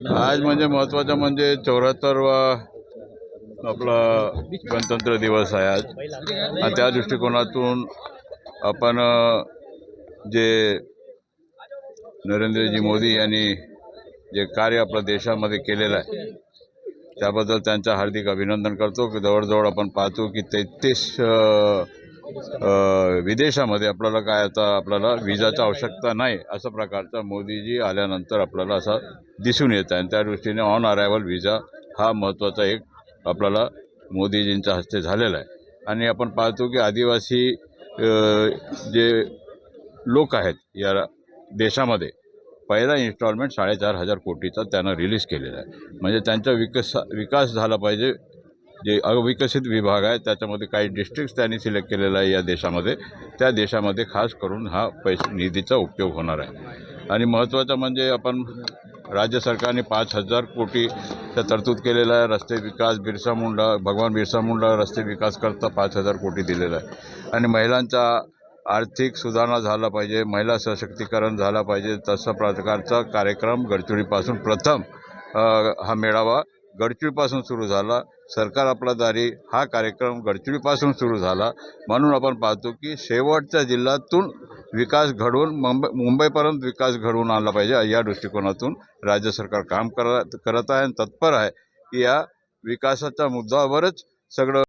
आज म्हणजे महत्त्वाचं म्हणजे चौऱ्याहत्तरवा आपला गणतंत्र दिवस आहे आज. आणि त्या दृष्टिकोनातून आपण जे नरेंद्रजी मोदी यांनी जे कार्य आपल्या देशामध्ये केलेलं आहे त्याबद्दल त्यांचं हार्दिक अभिनंदन करतो. की जवळजवळ आपण पाहतो की तेहतीस विदेशामध्ये आपल्याला काय आता आपल्याला विजाची आवश्यकता नाही असं प्रकारचा मोदीजी आल्यानंतर आपल्याला असा दिसून येत आहे. आणि त्या दृष्टीने ऑन अरायवल विजा हा महत्त्वाचा एक आपल्याला मोदीजींच्या हस्ते झालेला आहे. आणि आपण पाहतो की आदिवासी जे लोक आहेत या देशामध्ये पहिला इन्स्टॉलमेंट साडेचार हजार कोटीचा त्यांना रिलीज केलेला आहे. म्हणजे त्यांचा विकस विकास झाला पाहिजे जे अविकसित विभाग आहे त्याच्यामध्ये काही डिस्ट्रिक्ट्स त्यांनी सिलेक्ट केलेला आहे या देशामध्ये. त्या देशामध्ये खास करून हा पैसे निधीचा उपयोग होणार आहे. आणि महत्त्वाचं म्हणजे आपण राज्य सरकारने पाच हजार कोटीचा तरतूद केलेला आहे. रस्ते विकास बिरसा मुंडा भगवान बिरसा मुंडा रस्ते विकास करता पाच हजार कोटी दिलेला आहे. आणि महिलांचा आर्थिक सुधारणा झाला पाहिजे महिला सशक्तीकरण झाला पाहिजे. तसा प्रकारचा कार्यक्रम गडचिरोलीपासून प्रथम हा मेळावा गडचिरोलीपासून सुरू झाला. सरकार आपला दारी हा कार्यक्रम गडचिरोलीपासून सुरू झाला. म्हणून आपण पाहतो की शेवटच्या जिल्ह्यातून विकास घडवून मुंबई मुंबईपर्यंत विकास घडवून आणला पाहिजे या दृष्टिकोनातून राज्य सरकार काम करत करत आहे आणि तत्पर आहे की या विकासाच्या मुद्द्यावरच सगळं